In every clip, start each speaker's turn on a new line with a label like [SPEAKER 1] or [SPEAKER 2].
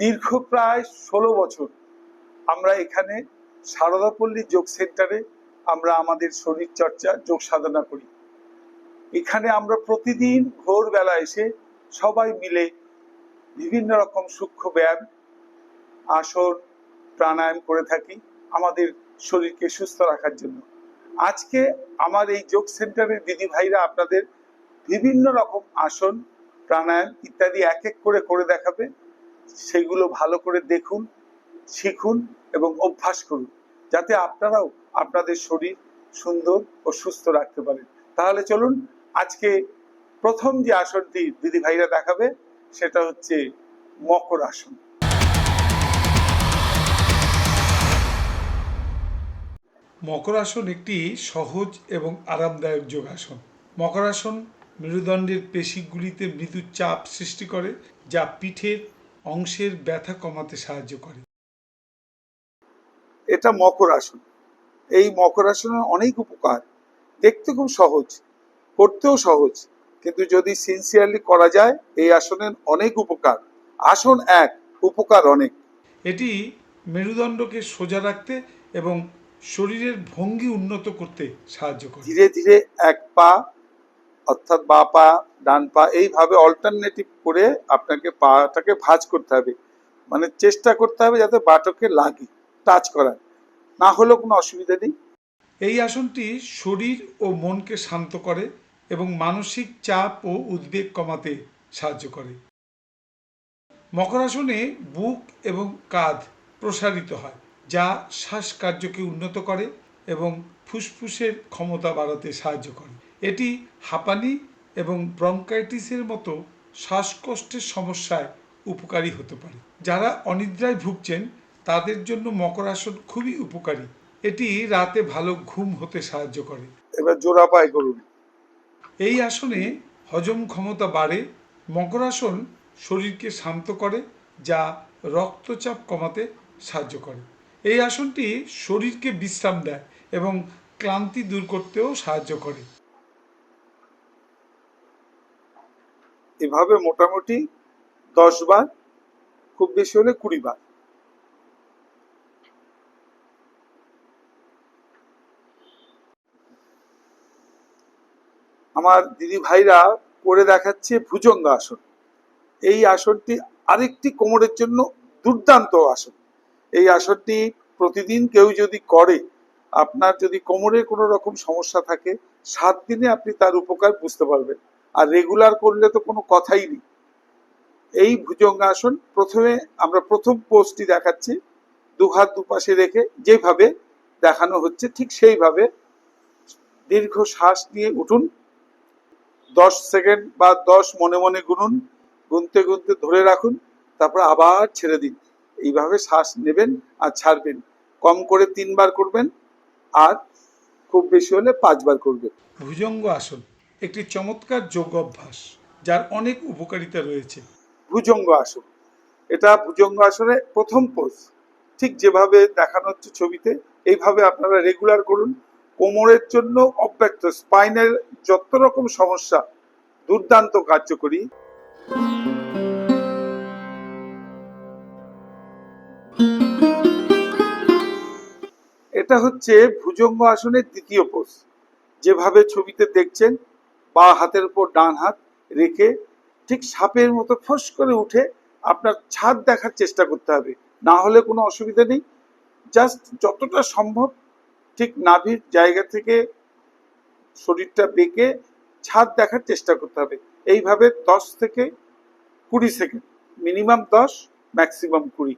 [SPEAKER 1] দীর্ঘ প্রায় ষোলো বছর আমরা এখানে সারদাপল্লী যোগ সেন্টারে আমরা আমাদের শরীর চর্চা, যোগ সাধনা করি। এখানে আমরা প্রতিদিন ভোরবেলা এসে সবাই মিলে বিভিন্ন রকম সূক্ষ্ম ব্যায়াম, আসন, প্রাণায়াম করে থাকি আমাদের শরীরকে সুস্থ রাখার জন্য। আজকে আমার এই যোগ সেন্টারের দিদি ভাইরা আপনাদের বিভিন্ন রকম আসন, প্রাণায়াম ইত্যাদি এক এক করে করে দেখাবে। সেগুলো ভালো করে দেখুন, শিখুন এবং অভ্যাস করুন, যাতে আপনারাও আপনাদের শরীর সুন্দর ও সুস্থ রাখতে পারেন। তাহলে চলুন, আজকে প্রথম যে আসনটি দিদি ভাইরা দেখাবে, সেটা হচ্ছে মকর আসন।
[SPEAKER 2] মকরাসন একটি সহজ এবং আরামদায়ক যোগাসন মকরাসন মেরুদণ্ডের পেশিগুলিতে মৃদু চাপ সৃষ্টি করে, যা পিঠের অংশের ব্যথা কমাতে সাহায্য করে।
[SPEAKER 1] এটা মকর আসন। এই মকর আসনের অনেক উপকার। দেখতে খুব সহজ করতেও সহজ। কিন্তু যদি সিনসিয়ারলি করা যায় এই আসনের অনেক উপকার। আসন এক উপকার অনেক।
[SPEAKER 2] এটি মেরুদণ্ডকে সোজা রাখতে এবং শরীরের ভঙ্গি উন্নত করতে সাহায্য করে।
[SPEAKER 1] ধীরে ধীরে এক পা অর্থাৎ বা পা, ডান পা, এইভাবে অল্টারনেটিভ করে আপনাকে পাটাকে ভাঁজ করতে হবে। মানে চেষ্টা করতে হবে যাতে বাটকে লাগে টাচ করার। না হলেও কোনো অসুবিধা নেই।
[SPEAKER 2] এই আসনটি শরীর ও মনকে শান্ত করে এবং মানসিক চাপ ও উদ্বেগ কমাতে সাহায্য করে। মকরাসনে বুক এবং কাঁধ প্রসারিত হয়, যা শ্বাসকার্যকে উন্নত করে এবং ফুসফুসের ক্ষমতা বাড়াতে সাহায্য করে। এটি হাঁপানি এবং ব্রঙ্কাইটিসের মতো শ্বাসকষ্টের সমস্যায় উপকারী হতে পারে। যারা অনিদ্রায় ভুগছেন তাদের জন্য মকরাসন খুবই উপকারী। এটি রাতে ভালো ঘুম হতে সাহায্য করে।
[SPEAKER 1] এবার জোড়া পায়ে করুন।
[SPEAKER 2] এই আসনে হজম ক্ষমতা বাড়ে মকরাসন শরীরকে শান্ত করে যা রক্তচাপ কমাতে সাহায্য করে। এই আসনটি শরীরকে বিশ্রাম দেয় এবং ক্লান্তি দূর করতেও সাহায্য করে।
[SPEAKER 1] এভাবে মোটামুটি দশ বার, খুব বেশি হলে কুড়ি বার। আমার দিদি ভাইরা করে দেখাচ্ছে ভুজঙ্গ আসন। এই আসনটি আরেকটি কোমরের জন্য দুর্দান্ত আসন। এই আসনটি প্রতিদিন কেউ যদি করে, আপনার যদি কোমরের কোনো রকম সমস্যা থাকে, সাত দিনে আপনি তার উপকার বুঝতে পারবেন। আর রেগুলার করলে তো কোনো কথাই নেই। এই ভুজঙ্গাসন প্রথমে আমরা প্রথম পোস্টটি দেখাচ্ছি দু হাত দুপাশে রেখে যেভাবে দেখানো হচ্ছে ঠিক সেইভাবে দীর্ঘ শ্বাস নিয়ে উঠুন। দশ সেকেন্ড বা দশ মনে মনে গুনুন, গুনতে গুনতে ধরে রাখুন, তারপর আবার ছেড়ে দিন। এইভাবে শ্বাস নেবেন আর ছাড়বেন। কম করে তিনবার করবেন আর খুব বেশি হলে পাঁচবার করবেন।
[SPEAKER 2] ভুজঙ্গ আসন। একটি চমৎকার যোগ অভ্যাস, যার অনেক উপকারিতা রয়েছে।
[SPEAKER 1] ভুজঙ্গ আসন। এটা ভুজঙ্গ আসনে প্রথম পোজ ঠিক যেভাবে দেখানো হচ্ছে ছবিতে, এইভাবে আপনারা রেগুলার করুন। কোমরের জন্য অব্যক্ত স্পাইনের যত রকম সমস্যা, দুর্দান্ত কার্যকরী। এটা হচ্ছে ভুজঙ্গ আসনের দ্বিতীয় পোজ যেভাবে ছবিতে দেখছেন বা হাতের উপর ডান হাত রেখে ঠিক সাপের মতো ফস করে উঠে আপনার ছাদ দেখার চেষ্টা করতে হবে। না হলে কোনো অসুবিধা নেই। জাস্ট যতটা সম্ভব ঠিক নাভির জায়গা থেকে শরীরটা বেঁকে ছাদ দেখার চেষ্টা করতে হবে। এইভাবে দশ থেকে কুড়ি সেকেন্ড, মিনিমাম দশ, ম্যাক্সিমাম কুড়ি।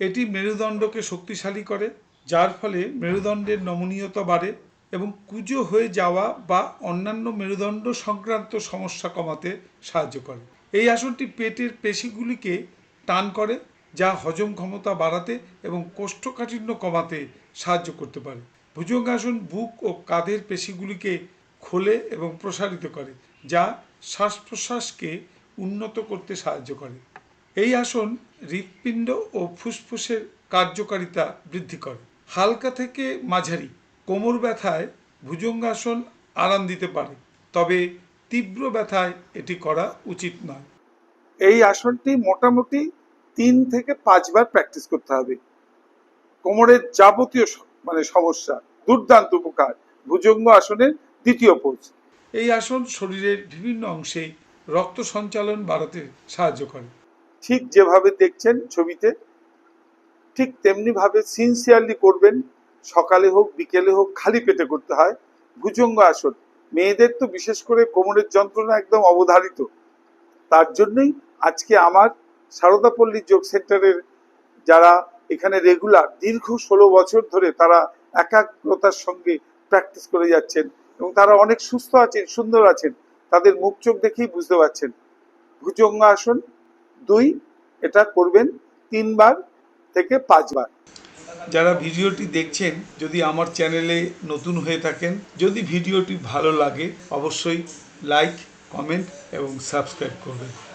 [SPEAKER 2] এটি মেরুদণ্ডকে শক্তিশালী করে, যার ফলে মেরুদণ্ডের নমনীয়তা বাড়ে। এবং কুজো হয়ে যাওয়া বা অন্যান্য মেরুদণ্ড সংক্রান্ত সমস্যা কমাতে সাহায্য করে। এই আসনটি পেটের পেশিগুলিকে টান করে, যা হজম ক্ষমতা বাড়াতে এবং কোষ্ঠকাঠিন্য কমাতে সাহায্য করতে পারে। ভুজঙ্গাসন বুক ও কাঁধের পেশিগুলিকে খোলে এবং প্রসারিত করে, যা শ্বাস প্রশ্বাসকে উন্নত করতে সাহায্য করে। এই আসন হৃৎপিণ্ড ও ফুসফুসের কার্যকারিতা বৃদ্ধি করে। হালকা থেকে মাঝারি কোমর ব্যথায় ভুজঙ্গাসন আরাম দিতে পারে তবে তীব্র ব্যথায় এটি করা উচিত নয়।
[SPEAKER 1] এই আসনটি মোটামুটি তিন থেকে পাঁচবার প্র্যাকটিস করতে হবে। কোমরের যাবতীয় মানে সমস্যা দুর্দান্ত উপকার ভুজঙ্গ আসনের দ্বিতীয় পোজ
[SPEAKER 2] এই আসন শরীরের বিভিন্ন অংশে রক্ত সঞ্চালন বাড়াতে সাহায্য করে।
[SPEAKER 1] ঠিক যেভাবে দেখছেন ছবিতে ঠিক তেমনি ভাবে সিনসিয়ারলি করবেন সকালে হোক, বিকেলে হোক, খালি পেটে করতে হয়। ভুজঙ্গ আসন। মেয়েদের তো বিশেষ করে কোমরের যন্ত্রণা একদম অবধারিত। তার জন্যই আজকে আমার সারদাপল্লী যোগ সেন্টারের যারা এখানে রেগুলার দীর্ঘ ষোলো বছর ধরে তারা একাগ্রতার সঙ্গে প্র্যাকটিস করে যাচ্ছেন এবং তারা অনেক সুস্থ আছেন, সুন্দর আছেন। তাদের মুখ চোখ দেখেই বুঝতে পারছেন। ভুজঙ্গ আসন দুই, এটা করবেন তিনবার থেকে পাঁচবার।
[SPEAKER 2] যারা ভিডিওটি দেখছেন, যদি আমার চ্যানেলে নতুন হয়ে থাকেন, যদি ভিডিওটি ভালো লাগে, অবশ্যই লাইক, কমেন্ট এবং সাবস্ক্রাইব করবেন।